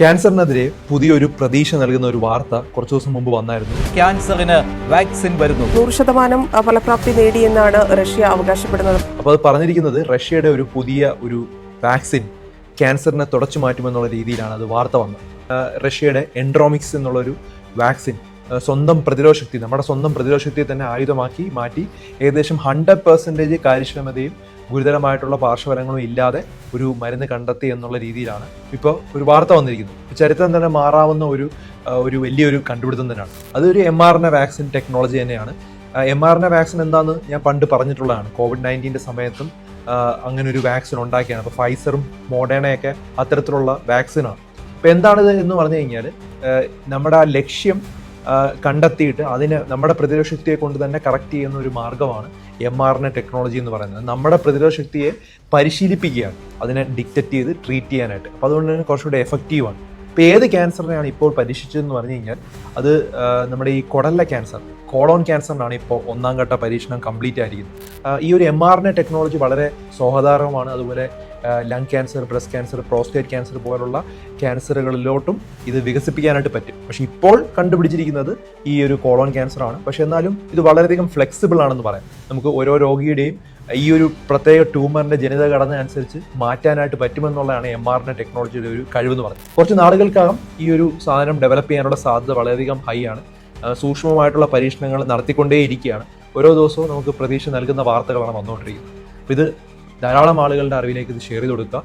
ക്യാൻസറിനെതിരെ പുതിയൊരു പ്രതീക്ഷ നൽകുന്ന ഒരു വാർത്ത കുറച്ചു ദിവസം മുമ്പ് വന്നായിരുന്നു. ക്യാൻസറിന് വാക്സിൻ വരുന്നു. നൂറ് ശതമാനം ഫലപ്രാപ്തി നേടിയെന്നാണ് റഷ്യ അവകാശപ്പെടുന്നത്. അപ്പോൾ അത് പറഞ്ഞിരിക്കുന്നത് റഷ്യയുടെ ഒരു പുതിയ ഒരു വാക്സിൻ ക്യാൻസറിനെ തുടച്ചു മാറ്റുമെന്നുള്ള രീതിയിലാണ് അത് വാർത്ത വന്നത്. റഷ്യയുടെ എൻഡ്രോമിക്സ് എന്നുള്ളൊരു വാക്സിൻ സ്വന്തം പ്രതിരോധശക്തി നമ്മുടെ സ്വന്തം പ്രതിരോധശക്തിയെ തന്നെ ആയുധമാക്കി മാറ്റി ഏകദേശം ഹൺഡ്രഡ് പെർസെന്റേജ് കാര്യക്ഷമതയും ഗുരുതരമായിട്ടുള്ള പാർശ്വഫലങ്ങളും ഇല്ലാതെ ഒരു മരുന്ന് കണ്ടെത്തി എന്നുള്ള രീതിയിലാണ് ഇപ്പോൾ ഒരു വാർത്ത വന്നിരിക്കുന്നത്. ചരിത്രം തന്നെ മാറാവുന്ന ഒരു ഒരു വലിയൊരു കണ്ടുപിടുത്തം തന്നെയാണ്. അതൊരു M R N vaccine technology തന്നെയാണ്. എം ആർ എൻ വാക്സിൻ എന്താണെന്ന് ഞാൻ പണ്ട് പറഞ്ഞിട്ടുള്ളതാണ്. കോവിഡ് നയന്റീന്റെ സമയത്തും അങ്ങനെ ഒരു വാക്സിൻ ഉണ്ടാക്കിയാണ്. അപ്പോൾ ഫൈസറും മോഡേണയൊക്കെ അത്തരത്തിലുള്ള വാക്സിനാണ് അപ്പോൾ എന്താണിത് എന്ന് പറഞ്ഞു കഴിഞ്ഞാൽ നമ്മുടെ ആ ലക്ഷ്യം കണ്ടെത്തിയിട്ട് അതിന് നമ്മുടെ പ്രതിരോധ ശക്തിയെ കൊണ്ട് തന്നെ കറക്റ്റ് ചെയ്യുന്ന ഒരു മാർഗമാണ് എം ആർ എൻ ടെക്നോളജി എന്ന് പറയുന്നത്. നമ്മുടെ പ്രതിരോധ ശക്തിയെ പരിശീലിപ്പിക്കുകയാണ് അതിനെ ഡിക്റ്ററ്റ് ചെയ്ത് ട്രീറ്റ് ചെയ്യാനായിട്ട്. അപ്പോൾ അതുകൊണ്ട് തന്നെ കുറച്ചുകൂടെ എഫക്റ്റീവാണ് ഇപ്പോൾ ഏത് ക്യാൻസറിനെയാണ് ഇപ്പോൾ പരീക്ഷിച്ചതെന്ന് പറഞ്ഞു കഴിഞ്ഞാൽ അത് നമ്മുടെ ഈ കുടലിലെ ക്യാൻസർ കോളോൺ ക്യാൻസറിനാണ് ഇപ്പോൾ ഒന്നാം ഘട്ട പരീക്ഷണം കംപ്ലീറ്റ് ആയിരിക്കുന്നത്. ഈ ഒരു എം ആർ എൻ ടെക്നോളജി വളരെ സ്വാഗതാർഹമാണ് അതുപോലെ lung cancer breast cancer prostate cancer പോലുള്ള ക്യാൻസറുകളിലോട്ടും ഇത് വികസിപ്പിക്കാനായിട്ട് പറ്റും. പക്ഷേ ഇപ്പോൾ കണ്ടുപിടിച്ചിരിക്കുന്നത് ഈ ഒരു കോളോൺ ക്യാൻസർ ആണ് പക്ഷേ എന്നാലും ഇത് വളരെയധികം ഫ്ലെക്സിബിൾ ആണെന്ന് പറയാം. നമുക്ക് ഓരോ രോഗിയുടെയും ഈ ഒരു പ്രത്യേക ട്യൂമറിന്റെ ജനിതക ഘടന അനുസരിച്ച് മാറ്റാനായിട്ട് പറ്റുമെന്നുള്ളതാണ് എം ആർ എൻ ടെക്നോളജിയുടെ ഒരു കഴിവെന്ന് പറയുന്നത്. കുറച്ച് നാളുകൾക്കകം ഈ ഒരു സാധനം ഡെവലപ്പ് ചെയ്യാനുള്ള സാധ്യത വളരെയധികം ഹൈ ആണ്. സൂക്ഷ്മമായിട്ടുള്ള പരീക്ഷണങ്ങൾ നടത്തിക്കൊണ്ടേയിരിക്കുകയാണ്. ഓരോ ദിവസവും നമുക്ക് പ്രതീക്ഷ നൽകുന്ന വാർത്തകളാണ് വന്നുകൊണ്ടിരിക്കുന്നത്. അപ്പോൾ ഇത് ധാരാളം ആളുകളുടെ അറിവിലേക്ക് ഇത് ഷെയർ ചെയ്ത് കൊടുക്കുക.